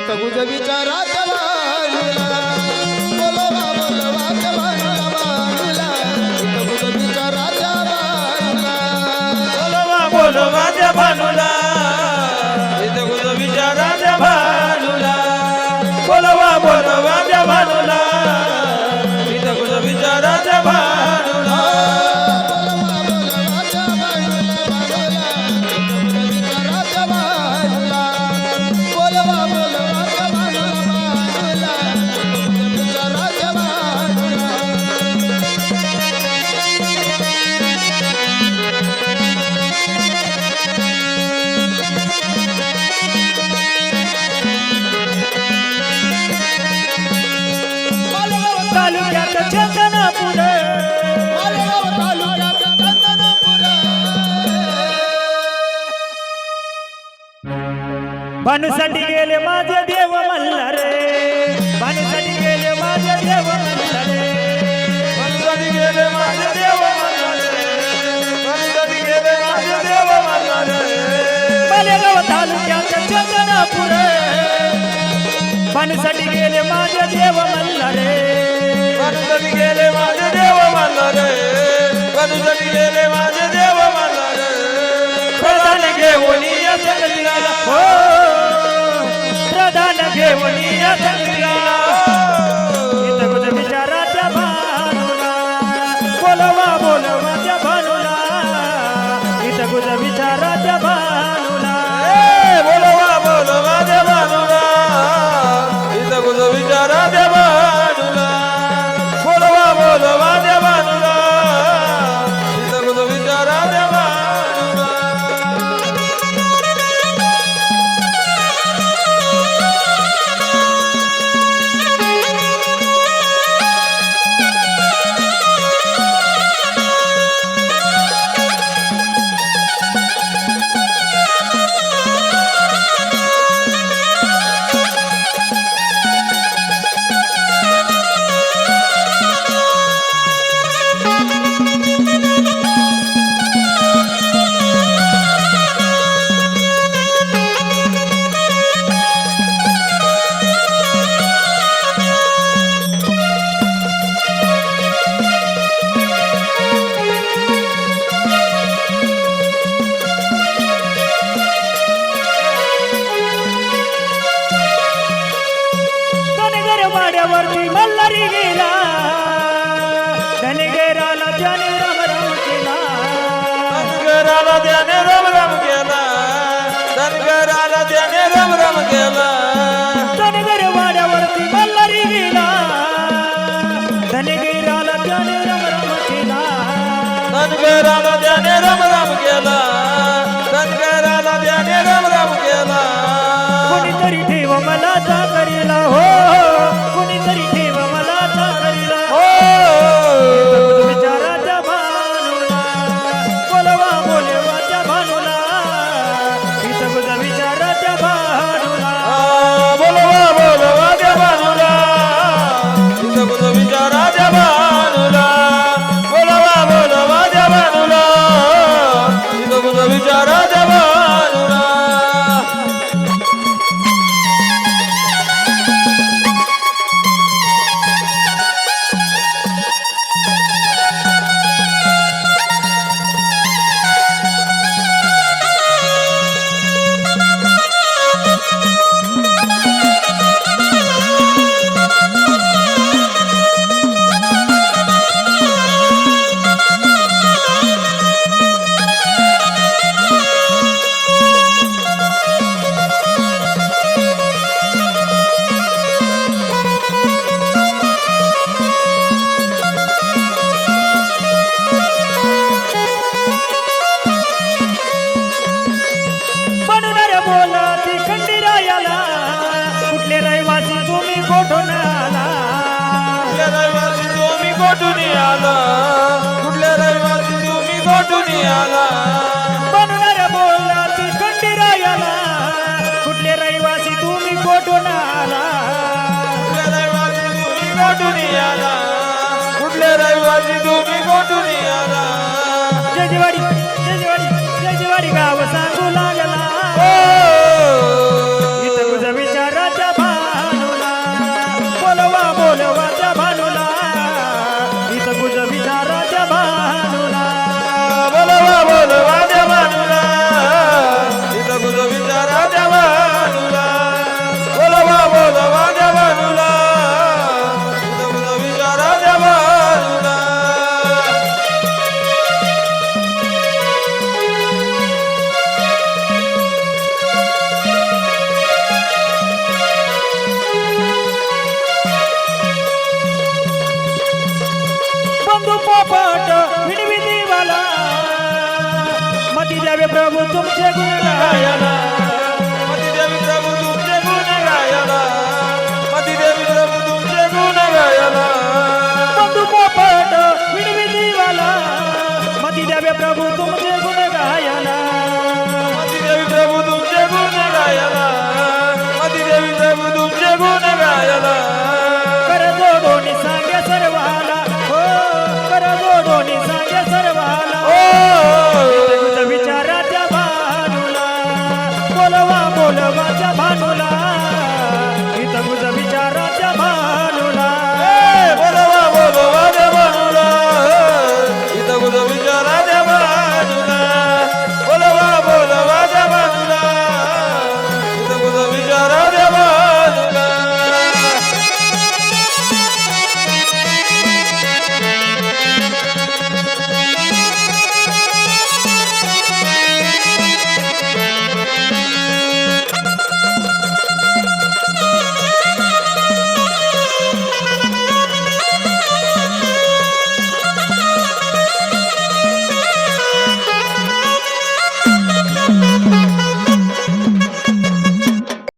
इथं गुज विचारा बोलवा बोलवा तालुक्यात चंदनापूर. मालेगाव तालुक्यात चंदनपुर. भानूसाठी गेले माझे देव मल्हार. भानूसाठी गेले माझे देव मल्हार. भानूसाठी गेले माझे देव भानूसाठी गेले माझे देव मल्हार. मालेगाव तालुक्यात चंदनापूर. भानूसाठी गेले माझे देव मल्हार. भानूसाठी गेले माझे देव मल्हार भानूसाठी गेले माझे देव प्रधान घेऊन या हो. प्रधान घेऊन धनगराला त्याने राम राम केला धनगराला त्याने राम राम केला धनगर वाड्यावरती मल्हारी गेला. धनगराला त्याने राम राम केला धनगराला त्याने राम राम केला धनगराला त्याने राम राम केला कोणीतरी ठेव मला हो गोठून आला. कुठल्या रविवारी तुम्ही गोठून आला? बनणार बोला ती खंडीरायाला कुठले रहिवासी तुम्ही कोठून आला? कुठल्या रविवारी तुम्ही कोठून आला? कुठल्या रहिवासी तुम्ही कोठून आला? जजवाडी जजवाडी द्यावे प्रभू तुमचे गुण गायला